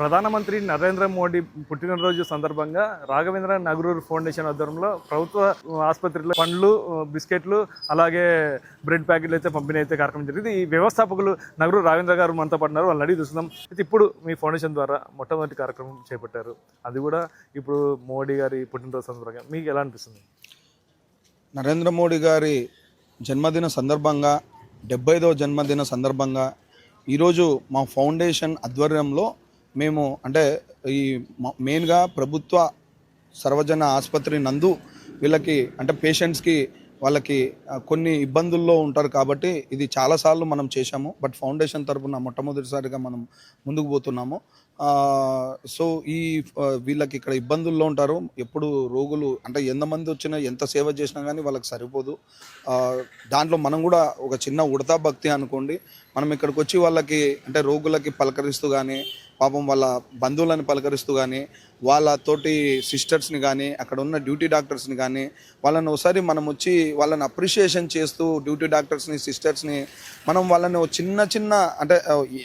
ప్రధానమంత్రి నరేంద్ర మోడీ పుట్టినరోజు సందర్భంగా రాఘవేంద్ర నగరూర్ ఫౌండేషన్ ఆధ్వర్యంలో ప్రభుత్వ ఆసుపత్రిలో పండ్లు బిస్కెట్లు అలాగే బ్రెడ్ ప్యాకెట్లు అయితే పంపిణీ అయితే కార్యక్రమం జరిగింది. ఈ వ్యవస్థాపకులు నగరూరు రాఘవేంద్ర గారు మనతో పడినారు వాళ్ళని అడిగి చూస్తున్నాం అయితే ఇప్పుడు మీ ఫౌండేషన్ ద్వారా మొట్టమొదటి కార్యక్రమం చేపట్టారు. అది కూడా ఇప్పుడు మోడీ గారి పుట్టినరోజు సందర్భంగా. మీకు ఎలా అనిపిస్తుంది? నరేంద్ర మోడీ గారి జన్మదిన సందర్భంగా డెబ్బై ఐదవ జన్మదిన సందర్భంగా ఈరోజు మా ఫౌండేషన్ ఆధ్వర్యంలో మేము అంటే ఈ మ- మెయిన్గా ప్రభుత్వ సర్వజన ఆసుపత్రి నందు వీళ్ళకి అంటే పేషెంట్స్కి వాళ్ళకి కొన్ని ఇబ్బందుల్లో ఉంటారు కాబట్టి ఇది చాలాసార్లు మనం చేశాము. బట్ ఫౌండేషన్ తరపున మొట్టమొదటిసారిగా మనం ముందుకు పోతున్నాము. సో ఈ వీళ్ళకి ఇక్కడ ఇబ్బందుల్లో ఉంటారు. ఎప్పుడు రోగులు అంటే ఎంతమంది వచ్చినా ఎంత సేవ చేసినా కానీ వాళ్ళకి సరిపోదు. దాంట్లో మనం కూడా ఒక చిన్న ఉడతా భక్తి అనుకోండి. మనం ఇక్కడికి వచ్చి వాళ్ళకి అంటే రోగులకి పలకరిస్తూ కానీ పాపం వాళ్ళ బంధువులను పలకరిస్తూ కానీ వాళ్ళతోటి సిస్టర్స్ని కానీ అక్కడ ఉన్న డ్యూటీ డాక్టర్స్ని కానీ వాళ్ళని ఒకసారి మనం వచ్చి వాళ్ళని అప్రిషియేషన్ చేస్తూ డ్యూటీ డాక్టర్స్ని సిస్టర్స్ని మనం వాళ్ళని చిన్న చిన్న అంటే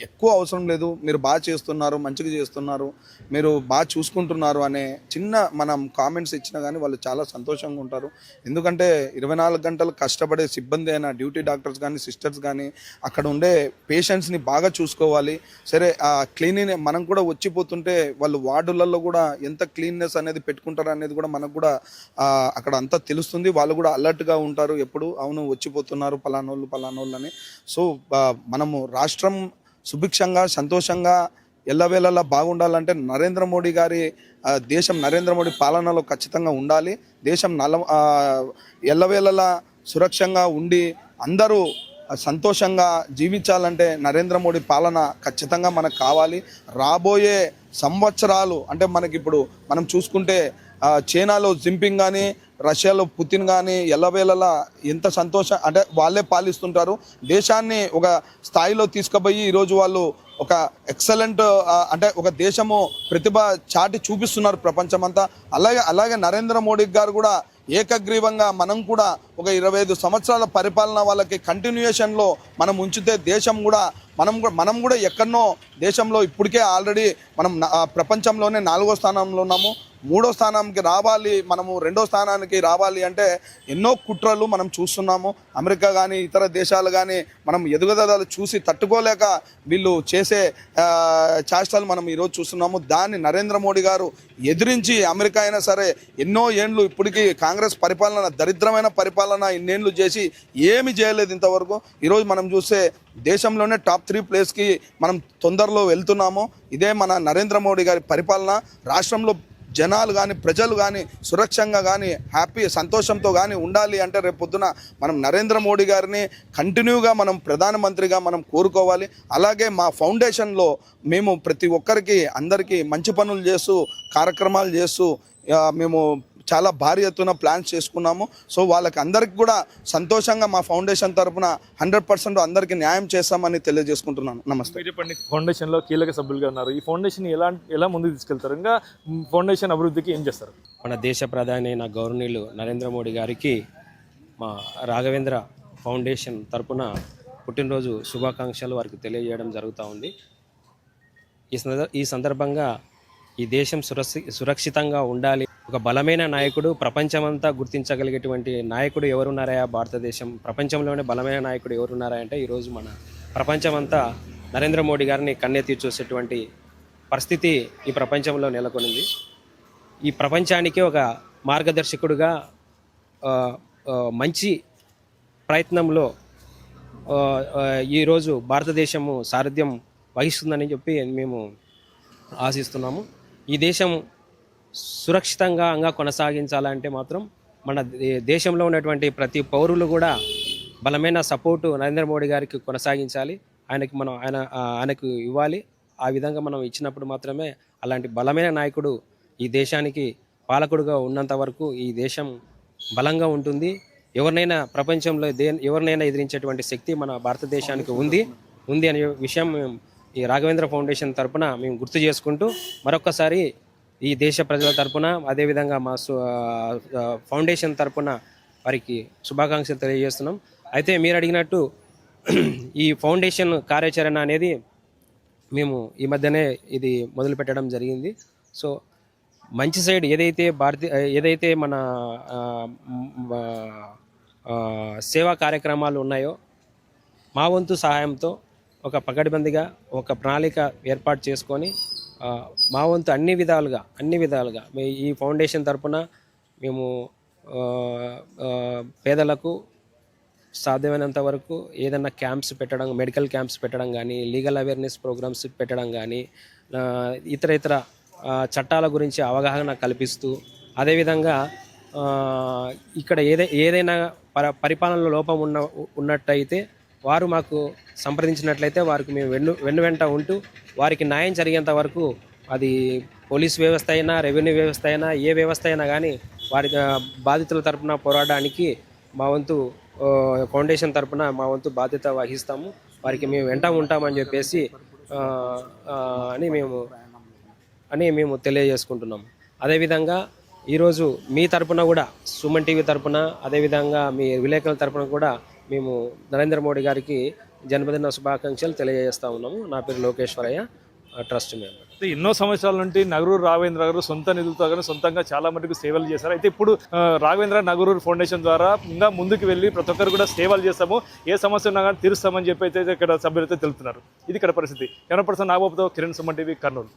ఎక్కువ అవసరం లేదు. మీరు బాగా చేస్తున్నారు మంచిగా చేస్తున్నారు మీరు బాగా చూసుకుంటున్నారు అనే చిన్న మనం కామెంట్స్ ఇచ్చినా కానీ వాళ్ళు చాలా సంతోషంగా ఉంటారు. ఎందుకంటే ఇరవై నాలుగు గంటలు కష్టపడే సిబ్బంది అయినా డ్యూటీ డాక్టర్స్ కానీ సిస్టర్స్ కానీ అక్కడ ఉండే పేషెంట్స్ని బాగా చూసుకోవాలి. సరే ఆ క్లీనింగ్ మనం కూడా వచ్చిపోతుంటే వాళ్ళు వార్డులలో కూడా ఎంత క్లీన్నెస్ అనేది పెట్టుకుంటారు అనేది కూడా మనకు కూడా అక్కడ అంతా తెలుస్తుంది. వాళ్ళు కూడా అలర్ట్గా ఉంటారు. ఎప్పుడు? అవును వచ్చిపోతున్నారు పలానోళ్ళు పలానోళ్ళు అని. సో మనము రాష్ట్రం సుభిక్షంగా సంతోషంగా ఎల్లవేళలా బాగుండాలంటే నరేంద్ర మోడీ గారి దేశం నరేంద్ర మోడీ పాలనలో ఖచ్చితంగా ఉండాలి. దేశం నల ఎల్లవేళలా సురక్షంగా ఉండి అందరూ సంతోషంగా జీవించాలంటే నరేంద్ర మోడీ పాలన ఖచ్చితంగా మనకు కావాలి. రాబోయే సంవత్సరాలు అంటే మనకి ఇప్పుడు మనం చూసుకుంటే చైనాలో జింపింగ్ కానీ రష్యాలో పుతిన్ కానీ ఎల్లవేళలా ఎంత సంతోషం అంటే వాళ్ళే పాలిస్తుంటారు. దేశాన్ని ఒక స్థాయిలో తీసుకుపోయి ఈరోజు వాళ్ళు ఒక ఎక్సలెంట్ అంటే ఒక దేశము ప్రతిభ చాటి చూపిస్తున్నారు ప్రపంచమంతా. అలాగే అలాగే నరేంద్ర మోడీ గారు కూడా ఏకగ్రీవంగా మనం కూడా ఒక ఇరవై ఐదు సంవత్సరాల పరిపాలన వాళ్ళకి కంటిన్యూయేషన్లో మనం ఉంచితే దేశం కూడా మనం కూడా మనం కూడా ఎక్కడనో దేశంలో ఇప్పటికే ఆల్రెడీ మనం ప్రపంచంలోనే నాలుగో స్థానంలో ఉన్నాము. మూడో స్థానానికి రావాలి మనము రెండో స్థానానికి రావాలి అంటే ఎన్నో కుట్రలు మనం చూస్తున్నాము. అమెరికా కానీ ఇతర దేశాలు కానీ మనం ఎదుగుదలలు చూసి తట్టుకోలేక వీళ్ళు చేసే చేష్టలు మనం ఈరోజు చూస్తున్నాము. దాన్ని నరేంద్ర మోడీ గారు ఎదిరించి అమెరికా అయినా సరే ఎన్నో ఏండ్లు ఇప్పటికీ కాంగ్రెస్ పరిపాలన దరిద్రమైన పరిపాలన ఇన్నేండ్లు చేసి ఏమి చేయలేదు ఇంతవరకు. ఈరోజు మనం చూస్తే దేశంలోనే టాప్ త్రీ ప్లేస్కి మనం తొందరలో వెళ్తున్నాము. ఇదే మన నరేంద్ర మోడీ గారి పరిపాలన. రాష్ట్రంలో జనాలు కానీ ప్రజలు కానీ సురక్షంగా కానీ హ్యాపీ సంతోషంతో కానీ ఉండాలి అంటే రేపు పొద్దున మనం నరేంద్ర మోడీ గారిని కంటిన్యూగా మనం ప్రధానమంత్రిగా మనం కోరుకోవాలి. అలాగే మా ఫౌండేషన్లో మేము ప్రతి ఒక్కరికి అందరికీ మంచి పనులు చేస్తూ కార్యక్రమాలు చేస్తూ మేము చాలా భారీ ఎత్తున ప్లాన్స్ చేసుకున్నాము. సో వాళ్ళకి అందరికి కూడా సంతోషంగా మా ఫౌండేషన్ తరపున హండ్రెడ్ పర్సెంట్ అందరికీ న్యాయం చేస్తామని తెలియజేసుకుంటున్నాను. నమస్తే. చెప్పండి ఫౌండేషన్లో కీలక సభ్యులుగా ఉన్నారు. ఈ ఫౌండేషన్ ఎలా ఎలా ముందుకు తీసుకెళ్తారు? ఇంకా ఫౌండేషన్ అభివృద్ధికి ఏం చేస్తారు? మన దేశ ప్రధాని అయిన గౌరవనీయులు నరేంద్ర మోడీ గారికి మా రాఘవేంద్ర ఫౌండేషన్ తరపున పుట్టినరోజు శుభాకాంక్షలు వారికి తెలియజేయడం జరుగుతూ ఉంది. ఈ సందర్ ఈ సందర్భంగా ఈ దేశం సురక్షి సురక్షితంగా ఉండాలి. ఒక బలమైన నాయకుడు ప్రపంచమంతా గుర్తించగలిగేటువంటి నాయకుడు ఎవరున్నారా భారతదేశం ప్రపంచంలోనే బలమైన నాయకుడు ఎవరున్నారా అంటే ఈరోజు మన ప్రపంచమంతా నరేంద్ర మోడీ గారిని కన్నెత్తి చూసేటువంటి పరిస్థితి ఈ ప్రపంచంలో నెలకొనింది. ఈ ప్రపంచానికి ఒక మార్గదర్శకుడుగా మంచి ప్రయత్నంలో ఈరోజు భారతదేశము సారథ్యం వహిస్తుందని చెప్పి మేము ఆశిస్తున్నాము. ఈ దేశం సురక్షితంగా కొనసాగించాలంటే మాత్రం మన దేశంలో ఉన్నటువంటి ప్రతి పౌరులు కూడా బలమైన సపోర్టు నరేంద్ర మోడీ గారికి కొనసాగించాలి. ఆయనకి మనం ఆయన ఆయనకు ఇవ్వాలి. ఆ విధంగా మనం ఇచ్చినప్పుడు మాత్రమే అలాంటి బలమైన నాయకుడు ఈ దేశానికి పాలకుడుగా ఉన్నంత వరకు ఈ దేశం బలంగా ఉంటుంది. ఎవరినైనా ప్రపంచంలో దే ఎవరినైనా ఎదిరించేటువంటి శక్తి మన భారతదేశానికి ఉంది. ఉంది అనే విషయం ఈ రాఘవేంద్ర ఫౌండేషన్ తరపున మేము గుర్తు చేసుకుంటూ మరొకసారి ఈ దేశ ప్రజల తరపున అదేవిధంగా మా సు- ఫౌండేషన్ తరపున వారికి శుభాకాంక్షలు తెలియజేస్తున్నాం. అయితే మీరు అడిగినట్టు ఈ ఫౌండేషన్ కార్యాచరణ అనేది మేము ఈ మధ్యనే ఇది మొదలుపెట్టడం జరిగింది. సో మంచి సైడ్ ఏదైతే భారతీయ ఏదైతే మన సేవా కార్యక్రమాలు ఉన్నాయో మా వంతు సహాయంతో ఒక పకడ్బందీగా ఒక ప్రణాళిక ఏర్పాటు చేసుకొని మా వంతు అన్ని విధాలుగా అన్ని విధాలుగా మీ ఈ ఫౌండేషన్ తరపున మేము పేదలకు సాధ్యమైనంత వరకు ఏదైనా క్యాంప్స్ పెట్టడం మెడికల్ క్యాంప్స్ పెట్టడం కానీ లీగల్ అవేర్నెస్ ప్రోగ్రామ్స్ పెట్టడం కానీ ఇతర ఇతర చట్టాల గురించి అవగాహన కల్పిస్తూ అదేవిధంగా ఇక్కడ ఏదై ఏదైనా పర పరిపాలనలో లోపం ఉన్న ఉన్నట్టయితే వారు మాకు సంప్రదించినట్లయితే వారికి మేము వెన్ను వెన్ను వెంట ఉంటూ వారికి న్యాయం జరిగేంత వరకు అది పోలీస్ వ్యవస్థ అయినా రెవెన్యూ వ్యవస్థ అయినా ఏ వ్యవస్థ అయినా కానీ వారి బాధితుల తరపున పోరాడడానికి మా వంతు ఫౌండేషన్ తరపున మా వంతు బాధ్యత వహిస్తాము. వారికి మేము వెంట ఉంటామని చెప్పేసి అని మేము అని మేము తెలియజేసుకుంటున్నాం. అదేవిధంగా ఈరోజు మీ తరపున కూడా సుమన్ టీవీ తరపున అదేవిధంగా మీ విలేకరుల తరపున కూడా మేము నరేంద్ర మోడీ గారికి జన్మదిన శుభాకాంక్షలు తెలియజేస్తా ఉన్నాము. నా పేరు లోకేశ్వరయ్య ట్రస్ట్ మెంబర్. ఎన్నో సంవత్సరాల నుండి నగరూరు రాఘవేంద్ర గారు సొంత నిధులతో కానీ సొంతంగా చాలా మటుకు సేవలు చేశారు. అయితే ఇప్పుడు రాఘవేంద్ర నగరూరు ఫౌండేషన్ ద్వారా ఇంకా ముందుకు వెళ్ళి ప్రతి ఒక్కరు కూడా సేవలు చేస్తాము. ఏ సమస్య ఉన్నా కానీ తీరుస్తామని చెప్పి అయితే ఇక్కడ సభ్యులైతే తెలుపుతున్నారు. ఇది ఇక్కడ పరిస్థితి. కెమెరా పర్సన్ నాగబాబుతో కిరణ్ సుమన్ టీవీ కర్నూలు.